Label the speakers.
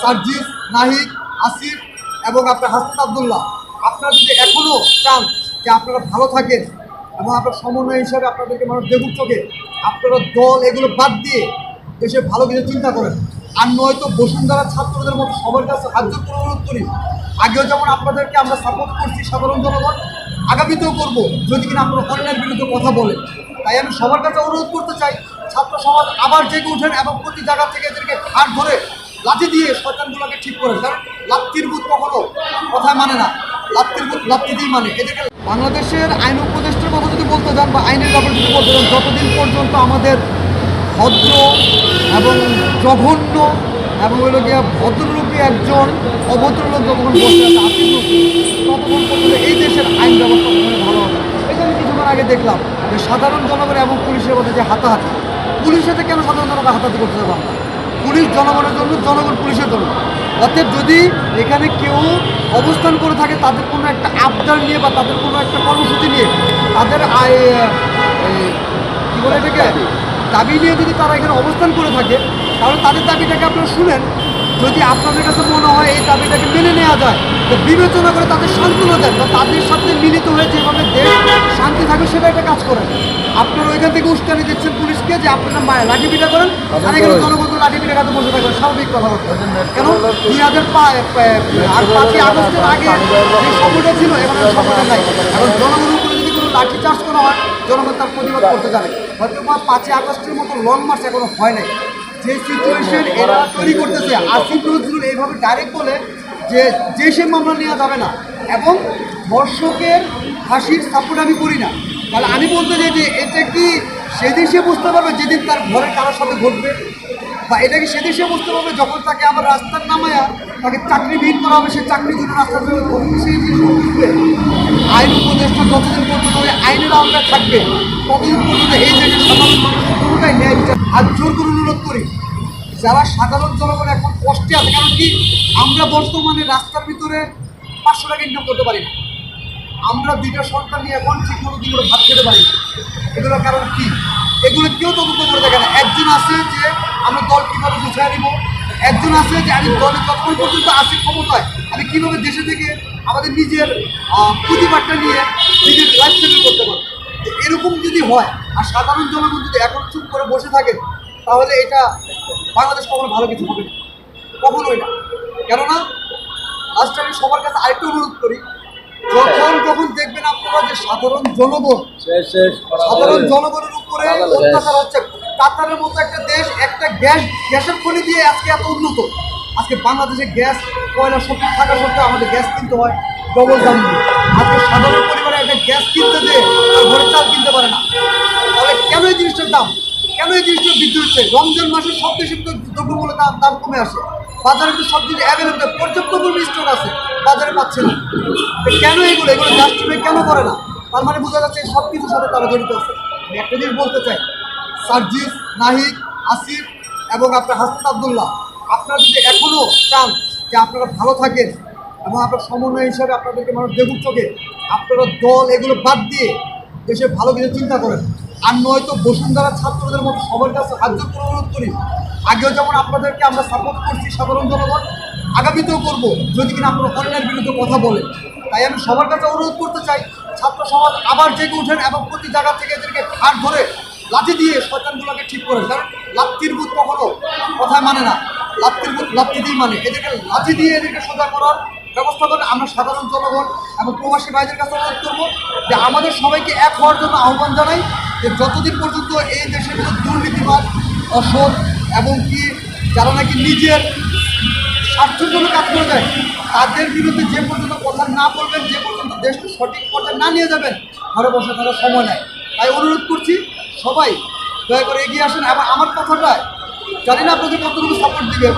Speaker 1: সার্জিস, নাহিদ, আসিফ এবং আপনার হাসান আবদুল্লাহ। আপনারা যদি এখনও চান যে আপনারা ভালো থাকেন এবং আপনার সমন্বয় হিসাবে আপনাদেরকে মানুষ দেখুক চোখে, আপনারা দল এগুলো বাদ দিয়ে দেশে ভালো কিছু চিন্তা করেন। আর নয়তো বসুন্ধরা ছাত্রদের মতো সবার কাছে জোর করে অনুরোধ করি, আগেও যেমন আপনাদেরকে আমরা সাপোর্ট করছি সাধারণ জনগণ, আগামীতেও করব, যদি কিনা আপনারা অন্যায়ের বিরুদ্ধে কথা বলেন। তাই আমি সবার কাছে অনুরোধ করতে চাই, ছাত্র সমাজ আবার জেগে উঠেন এবং প্রতি জায়গা থেকে এদেরকে হাত ধরে লাঠি দিয়ে শয়তানগুলোকে ঠিক করেন কারণ লাত্তির বুথ কখনো কথায় মানে না। লাত্তির বুথ লাত্তি দিয়ে মানে। এদেরকে বাংলাদেশের আইন উপদেষ্টার কথা যদি বলতে যান বা আইনের ব্যাপারে যদি বলতে যান, যতদিন পর্যন্ত আমাদের ভদ্র এবং জঘন্য এবং হলো গিয়ে ভদ্ররূপী একজন অভদ্রলোক যতক্ষণ বসে আছে ততক্ষণ পর্যন্ত এই দেশের আইন ব্যবস্থা ভালো হবে যে আমি কিছুক্ষণ আগে দেখলাম যে সাধারণ জনগণ এবং পুলিশের মধ্যে যে হাতাহাতি, পুলিশের সাথে কেন সাধারণ জনগণ হাতাহাতি করতে যাব আমরা? পুলিশ জনগণের জন্য জনগণ পুলিশের জন্য। অতএব যদি এখানে কেউ অবস্থান করে থাকে তাদের কোনো একটা আবদার নিয়ে বা তাদের কোনো একটা কর্মসূচি নিয়ে, তাদের কী বলে এটাকে? দাবি নিয়ে যদি তারা এখানে অবস্থান করে থাকে, তাহলে তাদের দাবিটাকে আপনারা শুনেন। যদি আপনাদের কাছে মনে হয় এই দাবিটাকে মেনে নেওয়া যায় তো বিবেচনা করে তাদের সান্ত্বনা দেন বা তাদের সাথে মিলিত হয়ে যেভাবে দেশ শান্তি থাকবে সেটা একটা কাজ করেন। আপনারা ওইখান থেকে উস্কানি দিচ্ছেন পুলিশকে যে আপনারা মায়ের লাঠি পিঠা করেন আর এখানে জনগণ লাঠি পিঠা খাতে বসে থাকবেন স্বাভাবিক কথা কেন? দুই হাজার পাঁচই আগস্টের আগে যে সময়টা ছিল আর সময়টা নাই। এখন জনগণের উপরে যদি কোনো লাঠি চার্জ করা হয় জনগণ তার প্রতিবাদ করতে জানে। হয়তো বা পাঁচই আগস্টের মতো লং মার্চ এখনও হয় নাই। যে সিচুয়েশন এরা তৈরি করতেছে আসিফ নজরুল এইভাবে ডাইরেক্ট বলে যে যে সে মামলা নেওয়া যাবে না। এবং দর্শকের হাসির সাপোর্ট আমি করি না। তাহলে আমি বলতে চাই যে, এটা কি সেদিন সে বুঝতে পারবে যেদিন তার ঘরে কারোর সাথে ঘটবে? বা এটা কি সেদিন সে বুঝতে পারবে যখন তাকে আবার রাস্তার নামায়া তাকে চাকরিবিহীন করা হবে, সে চাকরির জন্য রাস্তার জন্য সেই বুঝবে? আইন উপদেষ্টা যতদিন থাকবে। ততদিন পর্যন্ত এই দেশের সাধারণ মানুষের কোনোটাই ন্যায় বিচার। হাত জোর করে অনুরোধ করি, যারা সাধারণ জনগণ এখন কষ্টে আছে, কারণ কি? আমরা বর্তমানে রাস্তার ভিতরে পাঁচশো টাকা ইনকাম করতে পারি না। আমরা দুইটা সরকার নিয়ে এখন ঠিক মতো দুপুরে ভাত খেতে পারি। এগুলোর কারণ কি? এগুলো কেউ তদন্ত করে দেখে না। একজন আছে যে আমরা দল কীভাবে গুছিয়ে নিব, একজন আছে যে আমি দলে যতক্ষণ পর্যন্ত আসি ক্ষমতায়, আমি কীভাবে দেশে থেকে আমাদের নিজের প্রতিবাদটা নিয়ে নিজের লাইফ সেটেল করতে পারব? এরকম যদি হয় আর সাধারণ জনগণ যদি এখন চুপ করে বসে থাকে তাহলে এটা বাংলাদেশ কখনো ভালো কিছু হবে না। কখনোই না। কেননা লাস্টে আমি সবার কাছে আরেকটু অনুরোধ করি যখন যখন দেখবেন আপনারা যে সাধারণ জনগণ সাধারণ জনগণের উপরে অত্যাচার হচ্ছে কাতারের মতো একটা দেশ একটা গ্যাস গ্যাসের খনি দিয়ে আজকে এত উন্নত। আজকে বাংলাদেশে গ্যাস কয়লা সব থাকা সত্ত্বেও আমাদের গ্যাস কিনতে হয় ডবল দাম দিয়ে। আজকে সাধারণ পরিবারে একটা গ্যাস কিনতে দিয়ে চাল কিনতে পারে না। তাহলে কেন এই জিনিসটার দাম? কেন এই জিনিসটা বৃদ্ধি হচ্ছে? রমজান মাসে সব দেশে কিন্তু দ্রব্যমূল্যের দাম দাম কমে আসে। বাজারে কিন্তু সব জিনিস অ্যাভেলেবেল পর্যাপ্ত পরিমাণ স্টক আছে। বাজারে পাচ্ছে না। তো কেন এগুলো? এগুলো জাস্টিফাই কেন করে না? তার মানে বোঝা যাচ্ছে সব কিছুর সাথে তারা জড়িত আছে। আমি একটা জিনিস বলতে চাই। সার্জিস, নাহিদ, আসিফ এবং আপনার হাসান আবদুল্লাহ, আপনারা যদি এখনও চান যে আপনারা ভালো থাকেন এবং আপনার সমন্বয় হিসাবে আপনাদেরকে মানুষ দেখুক চোখে, আপনারা দল এগুলো বাদ দিয়ে দেশে ভালো কিছু চিন্তা করেন। আর নয়তো বসুন্ধরা ছাত্রদের মতো সবার কাছে হাত জোর করে। অনুরোধ করি আগেও যেমন আপনাদেরকে আমরা সাপোর্ট করছি সাধারণ জনগণ, আগামীতেও করব। যদি কিনা আপনারা অন্যায়ের বিরুদ্ধে কথা বলেন। তাই আমি সবার কাছে অনুরোধ করতে চাই, ছাত্র সমাজ আবার জেগে ওঠেন এবং প্রতি জায়গা থেকে এদেরকে হাত ধরে লাঠি দিয়ে শয়তানগুলোকে ঠিক করেন। কারণ লাত্তির বুথ কখনো কথায় মানে না। লাত্তির বুথ লাত্তি দিয়ে মানে। এদেরকে লাঠি দিয়ে এদেরকে সোজা করার ব্যবস্থা করে আমরা সাধারণ জনগণ এবং প্রবাসী ভাইদের কাছে অনুরোধ করব। যে আমাদের সবাইকে এক হওয়ার জন্য আহ্বান জানাই যে যতদিন পর্যন্ত এই দেশের মধ্যে দুর্নীতিবাদ, অসৎ এবং কি যারা নাকি নিজের স্বার্থের জন্য কাজ করে দেয়, তাদের বিরুদ্ধে যে পর্যন্ত কথা না বলবেন, যে পর্যন্ত দেশকে সঠিক পর্যায়ে না নিয়ে যাবেন ঘরে বসে থাকার সময় নেয় তাই অনুরোধ করছি, সবাই দয়া করে এগিয়ে আসেন এবং আমার কথাটা জানি না আপনাদের কতটুকু সাপোর্ট দিবে